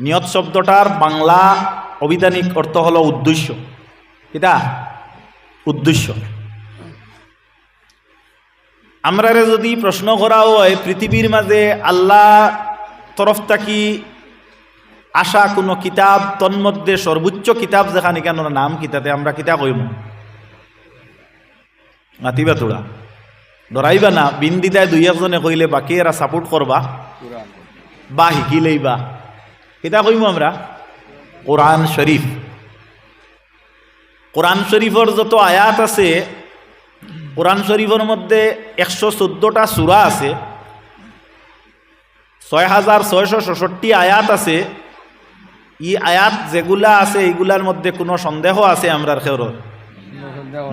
নিয়ত শব্দটার বাংলা অবিধানিক অর্থ হল উদ্দেশ্য। কিতা? উদ্দেশ্য। আমরা যদি প্রশ্ন করা হয় পৃথিবীর মাঝে আল্লাহ তরফ থাকি আসা কোনো কিতাব তন্মধ্যে সর্বোচ্চ কিতাব যেখানে কেন নাম কিতাতে আমরা কিতাব কইম? মাতিবা তোরা ডরাইবা না বিন্দিতায় দুই একজনে কইলে বাকি এরা সাপোর্ট করবা। বা শিকিলেইবা কিতা কইম আমরা? কোরআন শরীফ। কোরআন শরীফর যত আয়াত আছে কোরআন শরীফের মধ্যে একশো চোদ্দোটা সুরা আছে ছয় হাজার ছয়শো ষষট্টি আয়াত আছে। ই আয়াত যেগুলা আছে এইগুলার মধ্যে কোনো সন্দেহ আছে আমরার খের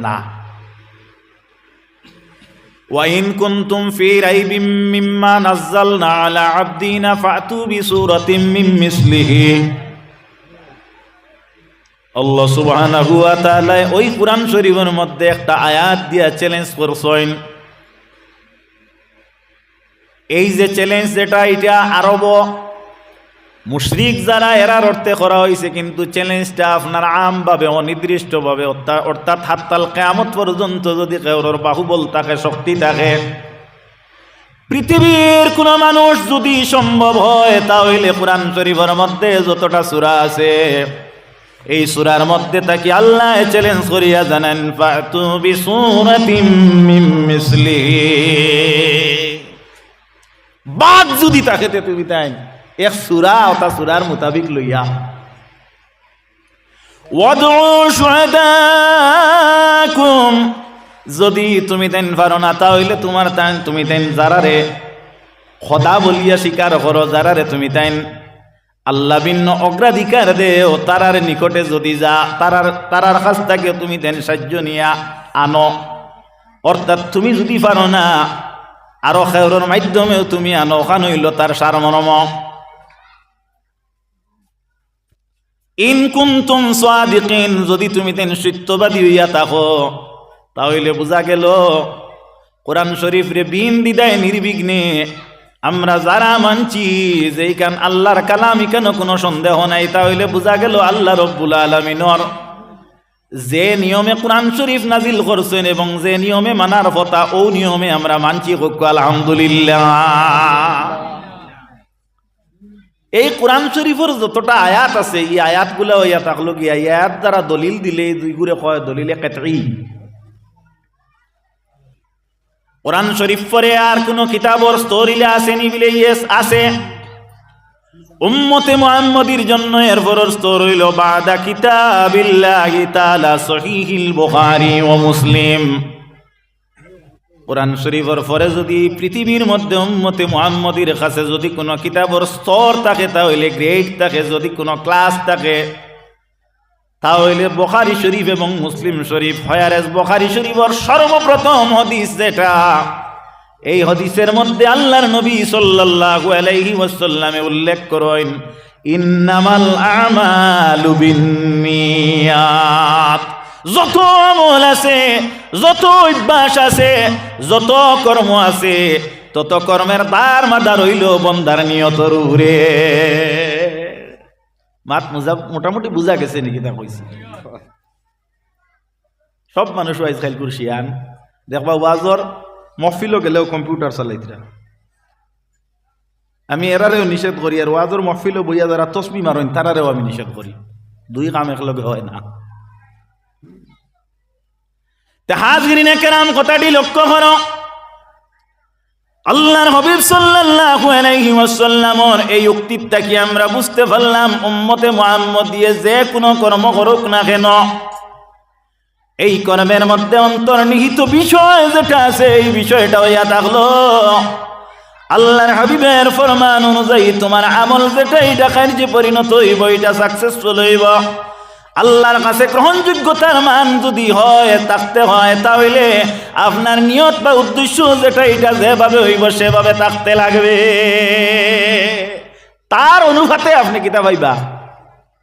না। وإن كنتم في ريب مما نزلنا على عبدنا فأتوا بسورة من مثله আল্লাহ সুবহানাহু ওয়া তাআলা ওই কোরআন শরীফের মধ্যে একটা আয়াত দিয়া চ্যালেঞ্জ করছেন এই যে চ্যালেঞ্জ যেটা এটা আরব মুশরিক যারা, এরার অর্থে করা হয়েছে কিন্তু চ্যালেঞ্জটা আপনার আমভাবে, অনির্দিষ্টভাবে, অর্থাৎ হাততাল কেয়ামত পর্যন্ত যদি কেউর বাহুবল থাকে, শক্তি থাকে, পৃথিবীর কোন মানুষ যদি সম্ভব হয়, তাহলে কোরআন শরীফের মধ্যে যতটা সূরা আছে, এই সূরার মধ্যে তাকে আল্লাহ চ্যালেঞ্জ করিয়া জানেন মিসলিহি বাদ যদি তাকে তুমি তাই। এক সূরা ওটা সূরার মোতাবিক লইয়া। যদি তুমি তেন পারো না, তাহলে তোমার তাই তুমি তেন যারারে। খোদা বলিয়া স্বীকার করো, যারারে তুমি তাইন আল্লাহ ভিন্ন অগ্রাধিকার দেও, তারার নিকটে যদি যা, তারার তারার কাছ থেকে তুমি তেন সাহায্য নিয়া আনো। অর্থাৎ তুমি যদি পারো না, আরও খেউরের মাধ্যমেও তুমি আনো, ওখান তার সারমরম। ইন কুনতুম যদি তুমি তেন সত্যবাদী হইয়া থাকো, তাহলে বোঝা গেল, কোরআন শরীফ রে বিন দিদায় নির্বিঘ্নে আমরা যারা মানছি যে কান আল্লাহর কালাম কেন কোনো সন্দেহ নাই, তাহলে বোঝা গেল আল্লাহ রব্বুল আলমিনর যে নিয়মে কোরআন শরীফ নাজিল করছেন এবং যে নিয়মে মানার কথা, ও নিয়মে আমরা মানছি, হোক আলহামদুলিল্লাহ। এই কোরআন শরীফের যতটা আয়াত আছে, এই আয়াতগুলো হইয়া থাকল কি আয়াত দ্বারা দলিল দিলে দুই গুড়ে কয়, দলিলে কেতরি কোরআন শরীফ পরে আর কোনো কিতাবর স্তরিলে আসেনি বিলে? ইয়েস আছে। উম্মতে মুহাম্মদির জন্য এর ফরজ স্তর হইল, বাদা কিতাবিল্লাহি তাআলা সহিহিল বুখারী ও মুসলিম কোরআন শরীফের পরে যদি পৃথিবীর মধ্যে উম্মতে মুহাম্মদির কাছে যদি কোনো কিতাবর স্তর থাকে, তাহলে গ্রেড থাকে। যদি কোনো ক্লাস থাকে, তাহলে বখারি শরীফ এবং মুসলিম শরীফ। হয়ারেস বখারি শরীফর সর্বপ্রথম হদিস যেটা, এই হদিসের মধ্যে আল্লাহর নবী সাল্লাল্লাহু আলাইহি ওয়াসাল্লামে উল্লেখ করেন, ইন্নামাল আমালু বিন্নিয়াত যত আমল আছে, যত অভ্যাস আছে, যত কর্ম আছে, তত কর্মের দার মাদার হইল বন্দার নিয়তর উরে মাত মুজা মোটামুটি বুঝা গেছে নাকি তা কইছি? সব মানুষ আইজ খাইল কুরসিয়ান। দেখবা ওয়াজর মহফিলও গেলেও কম্পিউটার চালাইতরা। আমি এরারেও নিষেধ করি, আর ওয়াজর মহফিলও বইয়া যারা তসবি মারেন, তারারেও আমি নিষেধ করি। দুই কাম একলগে হয় না। হাজরিনে কেরাম কথাটি লক্ষ্য করো। আল্লাহর হবিব সাল্লাল্লাহু আলাইহি এই উক্তিটা কি আমরা বুঝতে পারলাম? উম্মতে মুহাম্মদ দিয়ে যে কোনো কর্ম করুক না কেন? এই কর্মের মধ্যে অন্তর্নিহিত বিষয় যেটা আছে, এই বিষয়টা হইয়া থাকল, আল্লাহর হাবিবের ফরমান অনুযায়ী তোমার আমল যেটা এটা কার্যে পরিণত হইব, এটা সাকসেসফুল হইব। আল্লাহর কাছে গ্রহণযোগ্যতার মান যদি হয়, থাকতে হয়, তাহলে আপনার নিয়ত বা উদ্দেশ্য যেটা, এটা যেভাবে হইব, সেভাবে থাকতে লাগবে। তার অনুপাতে আপনি কিতা পাইবা,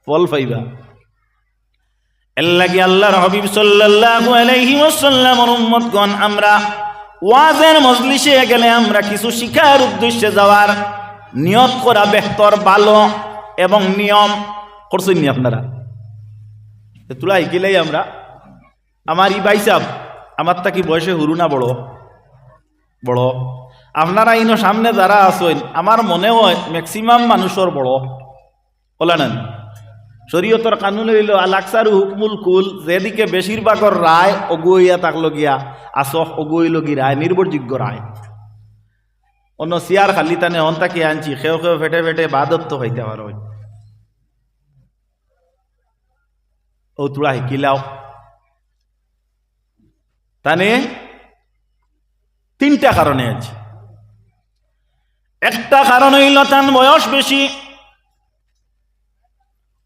ফল পাইবা। এর লাগি আল্লাহর হবিব সাল্লাল্লাহু আলাইহি ওয়াসাল্লামের উম্মতগণ, আমরা ওয়াজের মজলিসে গেলে আমরা কিছু শিখার উদ্দেশ্যে যাওয়ার নিয়ত করা বেহতর, ভালো এবং নিয়ম করছেন নি আপনারা? তুলা শিকিলেই আমরা। আমার ই বাইসাব আমার তা কি বয়সে হুরু না বড়? বড়। আপনারা ইনো সামনে যারা আছেন আমার মনে হয় ম্যাক্সিমাম মানুষের বড়। বলে নেন শরীয়তর কানুন হইল আলাকসার হুকমুল কুল, যেদিকে বেশিরভাগর রায় অগুইয়া থাকল গিয়া আসহ অগুইল রায় নির্ভরযোগ্য রায় অন্য সিয়ার খালি তানে হন তাকে আনছি খেও খেও ফেটে ফেটে বাদত্ত হইতে পারো ও তোরা শিকিলাও তানে তিনটা কারণে আছে। একটা কারণ হইল তান বয়স বেশি।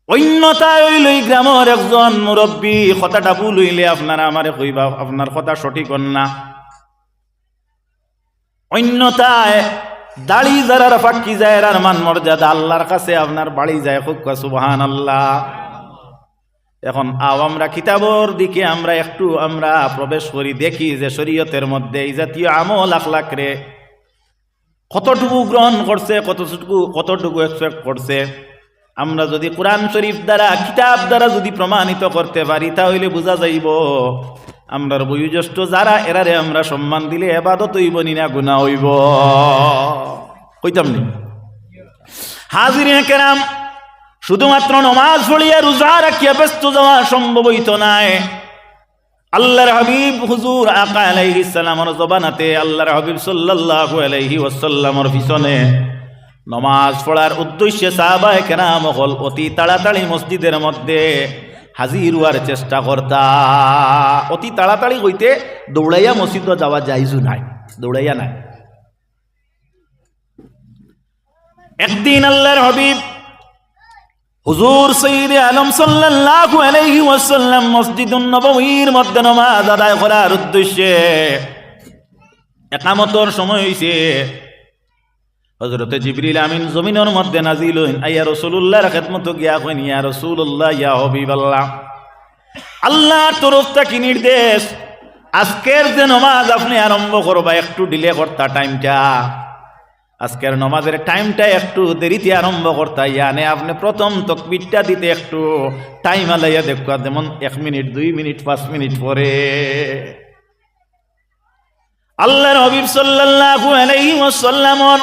এই গ্রামের একজন মুরব্বী, কথাটা ভুল হইলে আপনারা আমারে কইবা, আপনার কথা সঠিক না। অন্যতায় দাড়ি যারার ফাঁকি যায় মান মর্যাদা আল্লাহর কাছে আপনার বাড়ি যায়, খুব সুবহান আল্লাহ এখন আও আমরা কিতাবর দিকে আমরা একটু আমরা প্রবেশ করি, দেখি যে শরীয়তের মধ্যে এই জাতীয় আমল আখলাক রে কতটুকু গ্রহণ করছে, কতটুকু কতটুকু এক্সপেক্ট করছে। আমরা যদি কোরআন শরীফ দ্বারা, কিতাব দ্বারা যদি প্রমাণিত করতে পারি, তাহলে বোঝা যাইব আমরার বয়োজ্যেষ্ঠ যারা, এরারে আমরা সম্মান দিলে এবাদত হইব নি না গুণা হইব। কইতাম নি? হাজির কেরাম শুধুমাত্র নমাজ পড়িয়া রোজা রাখিয়া ব্যস্ত যাওয়া সম্ভব হইত নাই। আল্লাহর হাবিব হুজুর আকা আলাইহি সালামর জবানাতে আল্লাহর হাবিব সাল্লাল্লাহু আলাইহি ওয়াসাল্লামর পিছনে নমাজ পড়ার উদ্দেশ্যে সাহাবায়ে কেরাম হল অতি তাড়াতাড়ি মসজিদের মধ্যে হাজির হওয়ার চেষ্টা করতা। অতি তাড়াতাড়ি হইতে দৌড়াইয়া মসজিদ যাওয়া যাইজু নাই, দৌড়াইয়া নাই। একদিন আল্লাহর হাবিব হুজুর সঈদ আলম সাল্লাল্লাহু আলাইহি ওয়াসাল্লাম মসজিদুন নববীর মধ্যে নামাজ আদায় করার উদ্দেশ্যে একামতর সময় হইছে। হজরতে জিবরিল আমিন জমিনের মধ্যে নাজিল হইন, আইয়া রসুল্লাহর খেদমত গিয়া কইন, ইয়া রসুল্লাহ ইয়া হবিবাল্লাহ, আল্লাহর তরফ থেকে নির্দেশ, আজকের যে নমাজ আপনি আরম্ভ করবা, একটু ডিলে করতা টাইমটা আজকের নমাজের টাইমটা একটু দেরিতে আরম্ভ করতাই ইয়ানে আপনি প্রথম তকবিরটা দিতে একটু টাইম আলাইয়া দেখবা যেমন এক মিনিট, দুই মিনিট, পাঁচ মিনিট পরে। আল্লাহর হবিব ওয়াসাল্লামর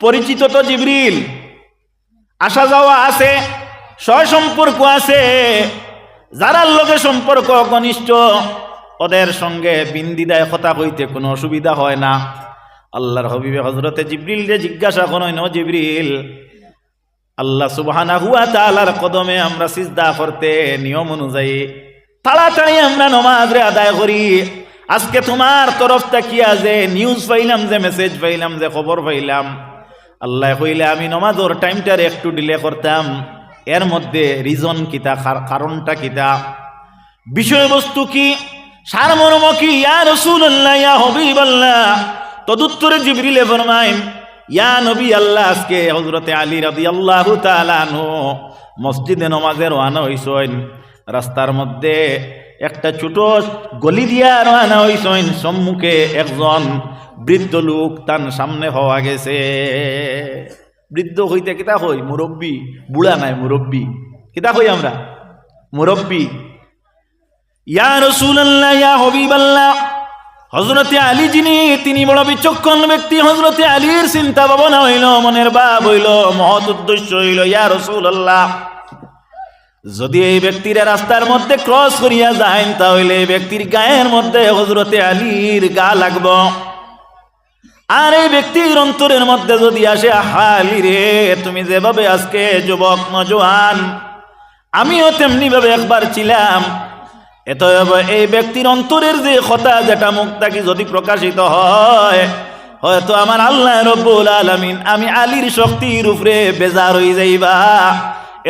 পরিচিত তো জিবরিল। আসা যাওয়া আছে, সয় সম্পর্ক আছে যারার লোকে সম্পর্ক ঘনিষ্ঠ ওদের সঙ্গে বিন্দিদায় কথা হইতে কোনো অসুবিধা হয় না। আল্লাহর হবিবে হজরতে জিবরিল যে জিজ্ঞাসা করেন ন জিবরিল? আল্লাহ সুবহানা হুয়া তাআলার কদমে আমরা সিজদা করতে নিয়ম অনুযায়ী তাড়াতাড়ি আমরা নমাজ রে আদায় করি। আজকে তোমার তরফ তাকিয়া যে নিউজ পাইলাম, যে মেসেজ পাইলাম, যে খবর পাইলাম, আল্লাহ কইলে আমি নমাজের টাইমটারে একটু ডিলে করতাম। এর মধ্যে রিজন কিতা, কার- কারণটা কিতা? বিষয়বস্তু কি? সারমর্ম কি? ইয়া রসুল্লাহ ইয়া হবিবাল্লাহ। তদুত্তরে জিবরিলে ফরমাইন ইয়া নবী আল্লাহ, আজকে হজরতে আলী রাদি আল্লাহ তালানো মসজিদে নমাজে রওনা হইসইন রাস্তার মধ্যে একটা ছোট গলি দিয়া রওনা হইসইন সম্মুখে একজন বৃদ্ধ লোক তার সামনে হওয়া গেছে। বৃদ্ধ হইতে কিতা হই? মুরব্বী। বুড়া নাই, মুরব্বী। কিতা হই আমরা? মুরব্বী। ইয়া রসুল্লাহ ইয়া হবিবাল্লাহ হজরতে আলী যিনি, তিনি বড় বিচক্ষণ ব্যক্তি। হজরতে আলীর চিন্তা ভাবনা হইল, মনের ভাব হইল, মহৎ উদ্দেশ্য হইল, ইয়া রসুল্লাহ যদি এই ব্যক্তিরা রাস্তার মধ্যে ক্রস করিয়া যায় তাহলে এই ব্যক্তির গায়ের মধ্যে হজরতে আলীর গা লাগব। আর এই ব্যক্তির অন্তরের মধ্যে যদি আসে হালি রে, তুমি যেভাবে আজকে যুবক, নজওয়ান, আমিও তেমনি ভাবে একবার ছিলাম। এতএব এই ব্যক্তির অন্তরের যে কথা যেটা মুখ থাকি যদি প্রকাশিত হয়, হয়তো আমার আল্লাহ রব্বুল আলামিন আমি আলীর শক্তির উপরে বেজার হয়ে যাইবা।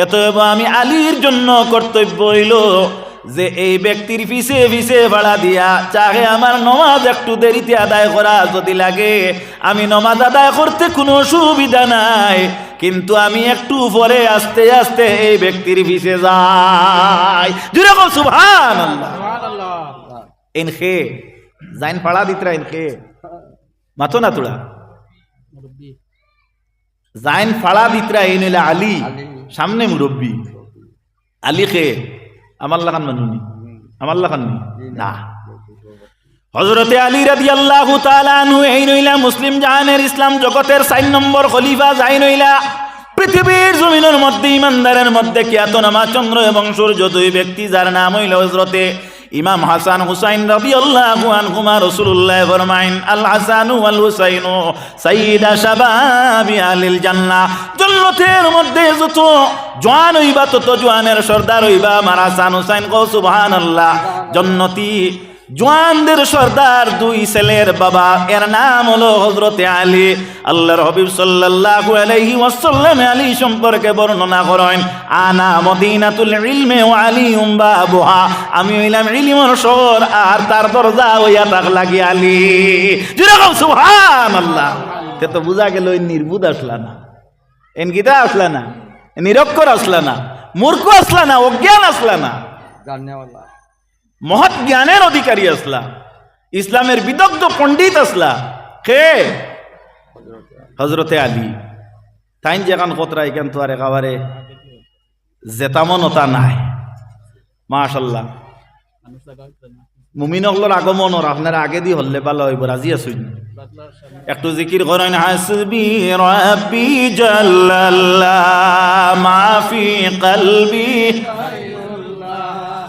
এতএব আমি আলীর জন্য কর্তব্য হইল যে এই ব্যক্তির পিছে পিছে ভাড়া দিয়া চাহে আমার নমাজ একটু দেরিতে আদায় করা যদি লাগে, আমি নমাজ আদায় করতে কোনো অসুবিধা নাই। কিন্তু আমি একটু পরে আস্তে আস্তে এই ব্যক্তির পিছে যাই। যেরকম সুভান ইন খে জাইন পাড়া দিতরা ইন খে মাথো না তোরা? জাইন ফাড়া দিতরা এই নইলে আলী। সামনে মুরব্বী। আলী খে আমার লাগান মানুনি। আমার লাগান না। হজরতে আলী রাদি আল্লাহ তালু এই নইলা মুসলিম জাহানের ইসলাম জগতের চার নম্বর খলিফা যাই নইলা পৃথিবীর জমিনের মধ্যে, ইমানদারের মধ্যে খ্যাতনামা চন্দ্র এবং সূর্য দুই ব্যক্তি, যার নাম হইল হজরতে ইমাম হাসান হুসাইন রবি আল্লাহ আনহুমা রসুল্লাহ ফরমাইন, আল হাসান আল হুসাইন সাইদা শাবাবি আলিল জান্নাহ। জন্নতের মধ্যে যত জোয়ান হইবা, তত জোয়ানের সর্দার হইবা, আমার হাসান হুসাইন কৌ সুবহানাল্লাহ। জন্নতি জোয়ানদের সর্দার দুই ছেলের বাবা। এর নাম হলো হজরতে আলী। আল্লাহর হবিব সাল্লাল্লাহু আলহি ওয়াসাল্লাম আলী সম্পর্কে বর্ণনা করেন, আনা মদিনাতুল ইলমে ও আলী বাবুহা। আমি হইলাম ইলমের সর আর তার দরজা হইয়া তাক লাগি আলী। যেরকম সুবহানাল্লাহ। তে তো বোঝা গেল নির্বুদ আসলা না। এনগিতা আসলা না। নিরক্ষর আসলা না। মূর্খ আসলা না। অজ্ঞান আসলা না। ধন্যবাদ মহৎ জ্ঞানের অধিকারী আসলা, ইসলামের বিদগ্ধ পণ্ডিত আসলা। কে? হজরতে আলী। তাইন যেখান কতরা এখান তো আর একেবারে জেতামনতা নাই। মাশাল্লাহ মুমিনকলর আগমনর আপনারা আগে দি হল্লে ভালো হইব, রাজি আসুন একটু জিকির করেন, হাসবি রাব্বি জাল্লাল্লাহ মাফি কলবি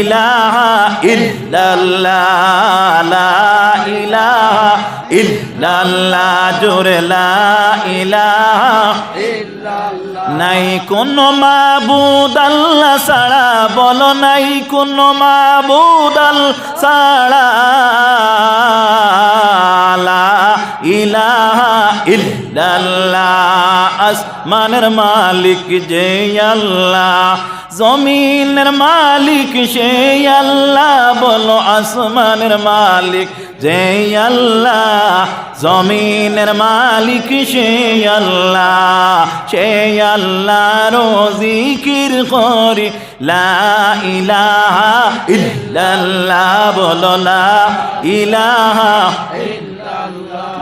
ইলাহা ইল্লাল্লাহ ইলাহা ইল্লাল্লাহ, জোরে লা ইলাহা নাই কোন মাবুদ আল্লাহ ছাড়া, বলো নাই কোন মাবুদ আল্লাহ ইলাহা আসমানের মালিক যে আল্লাহ, জমিনের মালিক সে আল্লাহ, বলো আসমানের মালিক যে আল্লাহ, জমিনের মালিক সে আল্লাহ সে আল্লাহ রোজিকির করি, লা ইলাহা ইল্লাল্লাহ, বলো লা ইলাহা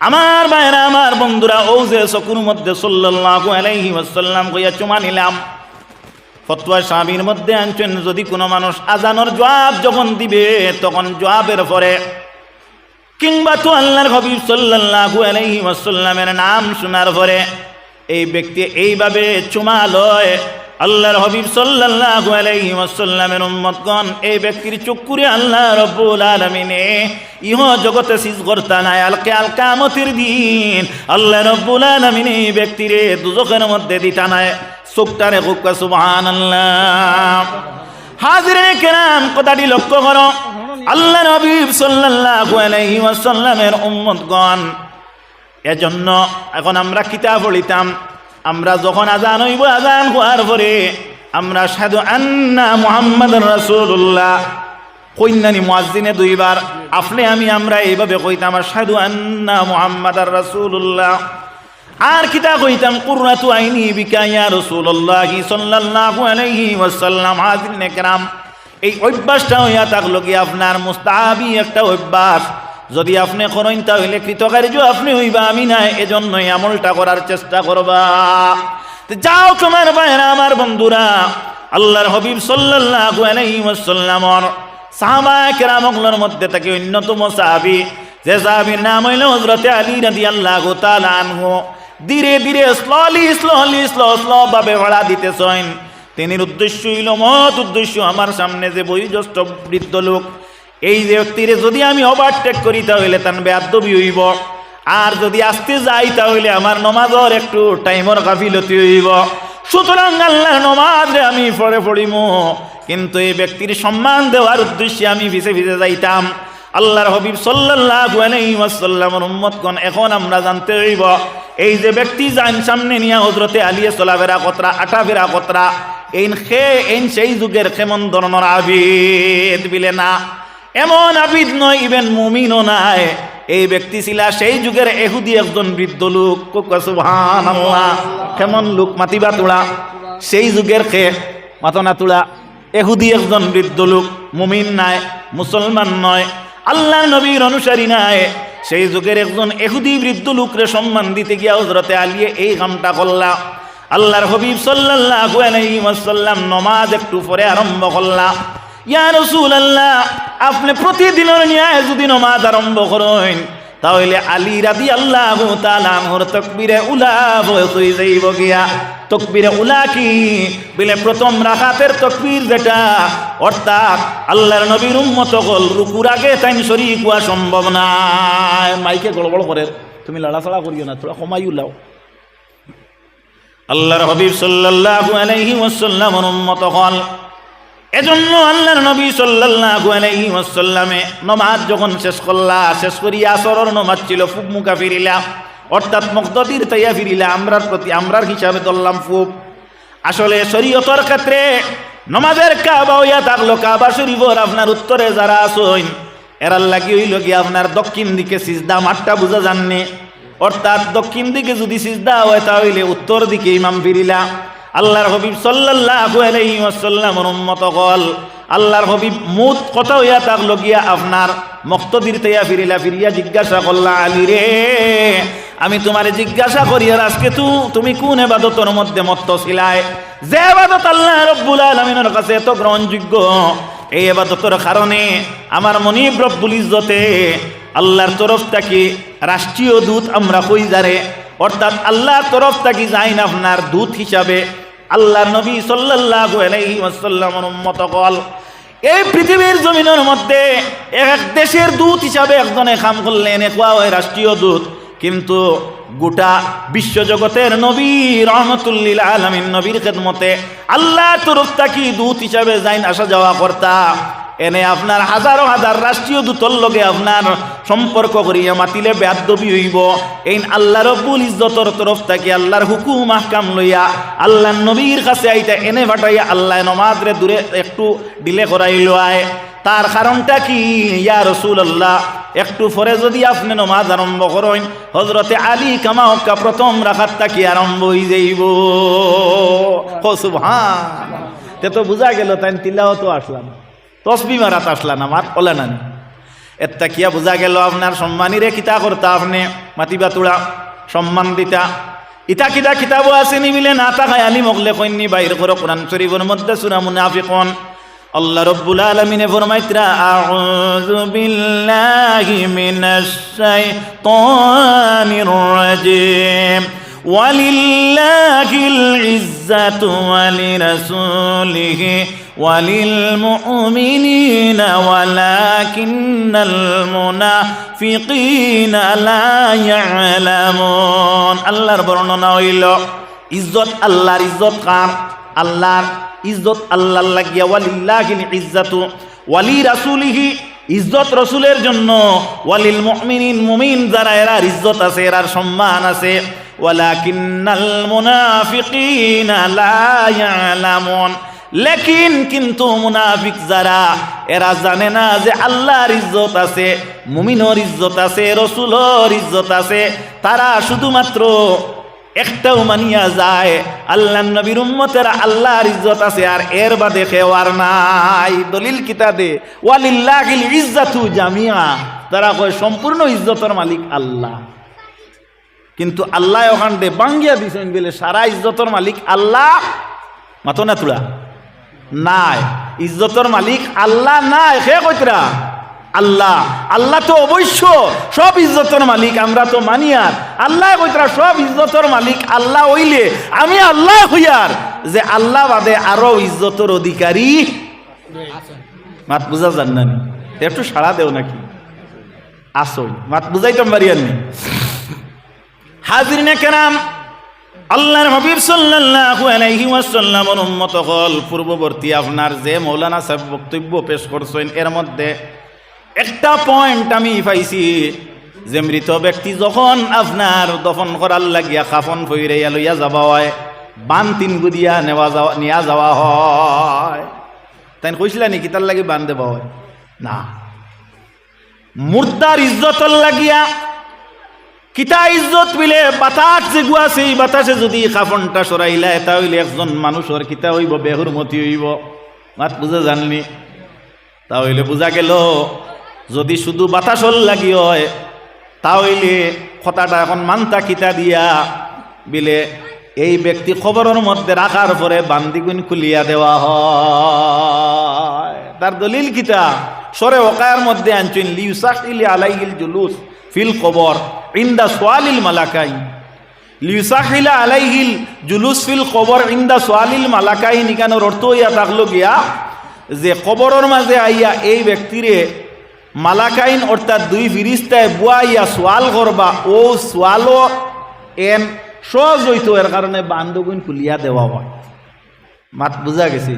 আমার ভাইরা আমার বন্ধুরা ও যে চকুর মধ্যে সাল্লাল্লাহু কইয়া চুমা নিলাম। ফতোয়া স্বামীর মধ্যে আনছেন, যদি কোনো মানুষ আজানোর জবাব যখন দিবে, তখন জবাবের পরে কিংবা তো আল্লাহর হবিব সাল্লাল্লাহু আলাইহি নাম শোনার পরে এই ব্যক্তি এইভাবে চুমা লয়। আল্লাহর হবিব সাল্লাল্লাহু আলাইহি ওয়াসাল্লামের উম্মতগণ, এই ব্যক্তির চক্ষুরে আল্লাহ রব্বুল আলামিনে ইহ জগতে সিজ করতা নাই আলকে আল কামতির দিন আল্লাহ রব্বুল আলামিন এই ব্যক্তিরে দুজকের মধ্যে দিতা নাই চোখটারে হুক্কা সুবহানাল্লাহ। হাজিরে কেরাম, কথাটি লক্ষ্য করো। আল্লাহ নবীব সাল্লাল্লাহু আলাইহি ওয়াসাল্লামের উম্মতগণ, এজন্য এখন আমরা কিতাব পড়িতাম। আমরা যখন আজান হইব, আজান হওয়ার পরে আমরা সাধু আন্না মুহাম্মদ রাসূলুল্লাহ। কইনানি মুয়াজ্জিনে দুইবার আপনি আমি আমরা এইভাবে কইতাম আর সাধু আন্না মুহাম্মদ রাসূলুল্লাহ। আর কিতা কইতাম, কুররাতু আইনি বিকা ইয়া রাসূলুল্লাহ সাল্লাল্লাহু আলাইহি ওয়াসাল্লাম হাজির নেকরাম এই অভ্যাসটা হইয়া থাকল কি আপনার মুস্তাহাবি একটা অভ্যাস। যদি আপনি করেন তাহলে কৃতকার্য আপনি হইবা, আমি নাই এজন্যই আমলটা করার চেষ্টা করবা। যাও তোমার বাইরা আমার বন্ধুরা, আল্লাহর হবিব সাল্লাল্লাহু আলাইহি ওয়াসাল্লামর সাহাবা কেরামগুলোর মধ্যে থেকে অন্যতম সাহাবি, যে সাহাবির নাম হইল হজরতে আলী রাদিয়াল্লাহু তাআলা আনহু। ধীরে ধীরে স্লোলি স্লোলি স্লো স্লো ভাবে ভাড়া দিতেছেন। তিনির উদ্দেশ্য হইল মত উদ্দেশ্য, আমার সামনে যে বয়োজ্যেষ্ঠ বৃদ্ধ লোক এই ব্যক্তিরে যদি আমি ওভারটেক করি তাহলে তার বেয়াদবি হইব। আর যদি আসতে যাই তাহলে আমার নমাজর একটু টাইমর গাফিলতি হইব। সুতরাং আল্লাহর নমাজে আমি পরে পড়িম। কিন্তু এই ব্যক্তির সম্মান দেওয়ার উদ্দেশ্যে আমি ভিসে ভিসে যাইতাম। আল্লাহর হবিব সাল্লাল্লাহু আলাইহি ওয়াসাল্লামের উম্মতগণ এখন আমরা জানতে হইব, এই যে ব্যক্তি যান সামনে নিয়া হযরতে আলিয়ে চলাফেরা কতরা আটা ফেরা কতরা এইন খে এইন সেই যুগের কেমন ধরনের আবিদ বিলে না। এমন আবিদ নয় ইভেন মুমিনও নাই। এই ব্যক্তি ছিল সেই যুগের এহুদি একজন বৃদ্ধ লোক। কেমন লোক, মাতিবা তোলা। সেই যুগের খে, মাতনা তোলা, এহুদি একজন বৃদ্ধ লোক, মুমিন নাই, মুসলমান নয়, আল্লাহ নবীর অনুসারী নাই। সেই যুগের একজন এহুদি বৃদ্ধ লোকরে সম্মান দিতে গিয়া হজরতে আলিয়ে এই কামটা করলা। আল্লাহর হবিব ওয়াসাল্লাম নমাজ একটু পরে আরম্ভ করলা। ইয়া রাসূলুল্লাহ, আপনি প্রতিদিনের ন্যায় যদি নমাজ আরম্ভ করেন, তাহলে আলী রাদি আল্লাহ তকবিরে উলা গিয়া। তকবিরে উলা কি? বলে প্রথম রাখাতের তকবির যেটা, অর্থাৎ আল্লাহর নবীর উম্মত গল রুকুর আগে তাই শরীর কুয়া সম্ভব না। মাইকে গড়বড় করে, তুমি লড়াচড়া করিও না, তোরা কমাই উলাও আল্লাহর হবিব সাল্লাল্লাহু আলাইহি ওয়াসাল্লামের উম্মত হল এজন্য আল্লাহর নবী সাল্লাল্লাহু আলাইহি ওয়াসাল্লামে নমাজ যখন শেষ করলা, শেষ করিয়া আসরের নমাজ ছিল, ফুব মুখা ফিরিলা, অর্থাৎ মুক্তদির তাইয়া ফিরিলা, আমরার প্রতি আমরার হিসাবে ধরলাম ফুব। আসলে শরীয়তর ক্ষেত্রে নমাজের কাবা হইয়া থাকল, কাবা শরীফর আপনার উত্তরে যারা আসইন এরার লাগি হইল কি আপনার দক্ষিণ দিকে সিজদা মাঠটা বুঝা জাননি অর্থাৎ দক্ষিণ দিকে যদি সিজদা হয় তাহলে উত্তর দিকে ইমাম ফিরিলা। আল্লাহর হবিব সাল্লাল্লাহু আল্লাহর হবিব মুত কথা হইয়া তাক লগিয়া আপনার মক্তদির তেয়া ফিরিলা ফিরিয়া জিজ্ঞাসা করলা, আলী রে, আমি তোমারে জিজ্ঞাসা করি আর আজকে তু, তুমি কোন এবাদতর মধ্যে মত্ত ছিলায় যে এবাদত আল্লাহ রব্বুল আলমিনের কাছে এত গ্রহণযোগ্য, এই এবাদতর কারণে আমার মনিব রব্বুল ইজ্জতে আল্লাহর তরফ থেকে রাষ্ট্রীয় দূত আমরা কই যারে? অর্থাৎ আল্লাহর তরফ থেকে যাই না আপনার দূত হিসাবে আল্লাহর নবী উম্মত কল। এই পৃথিবীর জমিনের মধ্যে এক দেশের দূত হিসাবে একজনে কাম করলেন একোয়া হয় রাষ্ট্রীয় দূত। কিন্তু গোটা বিশ্বজগতের নবী রহমতুল্লিল আলমিন, নবীর খেদমতে আল্লাহ তরফ তাকি দূত হিসাবে যাইন আসা যাওয়া কর্তা। এনে আপনার হাজারো হাজার রাষ্ট্রীয় দূতর লগে আপনার সম্পর্ক করিয়া মাতিলে বেদবি হইব। এই আল্লাহ রব্বুল ইজ্জতর তরফ থেকে আল্লাহর হুকুম, আহকাম লইয়া আল্লাহ নবীর কাছে আইতা এনে ফাটাইয়া আল্লাহ নমাজরে দূরে একটু ডিলে করাই লয়। তার কারণটা কি? ইয়া রসুল আল্লাহ একটু পরে যদি আপনি নমাজ আরম্ভ করেন হজরতে আলী কামা হক্কা প্রথম রাখার তাকি আরম্ভ হয়ে যাইব। সুবহান। তে তো বুঝা গেল তাই তিলাও তো আসলাম। তসবি মারাত আসলান আমার নানি এত্তা কিয়া বোঝা গেল আপনার সম্মানীরে কিতা করতা আপনি? মাতিবা তোড়া সম্মান দিতা। ইতা কিতা কিতাবও আছে নিবিলে না তা খায় আনি মগলে কইনি বাইর করো কোরআন শরীফের মধ্যে সুরা মুনাফিকন। আল্লাহ রব্বুল আলমিনে ফরমাইত্রা, আউযু বিল্লাহি মিনাশ শাইতানির রাজিম। ওয়ালিল্লাহিল ইজ্জাতু ওয়ালিরাসূলিহি وللمؤمنين ولكن المنافقين لا يعلمون আল্লাহর বর্ণনা হইল ইজ্জত আল্লাহর ইজ্জত কার আল্লাহর ইজ্জত আল্লাহ লাগিয়া ওয়ালিল্লাহিল ইজ্জাতু ওয়ালি রাসূলিহি ইজ্জত রসুলের জন্য ওয়ালিল মুমিনিন মুমিন যারা এরার ইজ্জত আছে এরার সম্মান আছে ওয়ালাকিন্নাল মুনাফিকিনা লা ইয়ালামুন লেকিন কিন্তু মুনাফিক যারা, এরা জানে না যে আল্লাহর ইজ্জত আছে, মুমিনর ইজ্জত আছে, রসুলর ইজ্জত আছে। তারা শুধুমাত্র একটাও মানিয়া যায়, আল্লাহ নবীর উম্মতের আল্লাহর ইজ্জত আছে, আর এর বাদে খেওয়ার নাই। দলিল কিতাবে, ওয়ালিল্লাহিল ইজ্জাতু জামিয়া তারা কয়, সম্পূর্ণ ইজ্জতের মালিক আল্লাহ। কিন্তু আল্লাহ ওখান দে বাঙ্গিয়া দিছেন বলে, সারা ইজ্জতের মালিক আল্লাহ। মাতো না তুলা। নাই, ইজ্জতের মালিক আল্লাহ নাই, হে কইতরা? আল্লাহ আল্লাহ তো অবশ্য সব ইজ্জতের মালিক, আমরা তো মানি আর। আল্লাহ কইতরা, সব ইজ্জতের মালিক আল্লাহ হইলে আমি আল্লাহ হইয়ার, যে আল্লাহ বাদে আরও ইজ্জতের অধিকারী। মাত বুঝা যান না নি? একটু সাড়া দেও নাকি? আসই, মাত বুঝাইতাম পারি আমি হাজিরিনে কেরাম আল্লাহর হাবিব সাল্লাল্লাহু আলাইহি ওয়াসাল্লামের উম্মত হল, পূর্ববর্তী আপনার যে মৌলানা সাহেব বক্তব্য পেশ করছেন, এর মধ্যে একটা পয়েন্ট আমি পাইছি যে মৃত ব্যক্তি যখন আপনার দফন করার লাগিয়া কাফন ফইরাইয়া লইয়া যাওয়া হয়, বান তিন গুদিয়া নেওয়া যাওয়া, নিয়া যাওয়া হয়। তাই কইছিলা নাকি তার লাগি বান দেওয়া হয়? না। মুর্দার ইজ্জতর লাগিয়া কিতা ইজ্জত মিলে বাতাস যে গুয়াছে এই বাতাসে যদি কাফনটা সরাইলা তাহলে একজন মানুষের কিতা হইব বেহুর মতি হইব। মাত বুঝে জাননি তাহলে বুঝা গেল, যদি শুধু বাতাসর লাগি হয়, তাহলে কথাটা এখন মানতা কিতা দিয়া বিলে, এই ব্যক্তি খবরের মধ্যে রাখার পরে বান্দিগুন খুলিয়া দেওয়া হয়। তার দলিল কিতা? সরে ওকায়ের মধ্যে আনছেন লিউসাকিল আলাইহিল জুলুস। ফিল কবর, ইন্দা সোয়ালিল মালাকাই লিউসাকিলা আলাইহিল জুলুস ফিল কবর, ইন্দা সোয়ালিল মালাকাই নিকানোর অর্থ ইয়া থাকল গিয়া যে কবরের মাঝে আইয়া এই ব্যক্তিরে মালাকাইন অর্থাৎ দুই ফিরিস্তায় বুয়া ইয়া সোয়াল করবা, ও সোয়ালও এন সহজ হইতো এর কারণে বান্ধগুন খুলিয়া দেওয়া হয়। মাত বুঝা গেছে?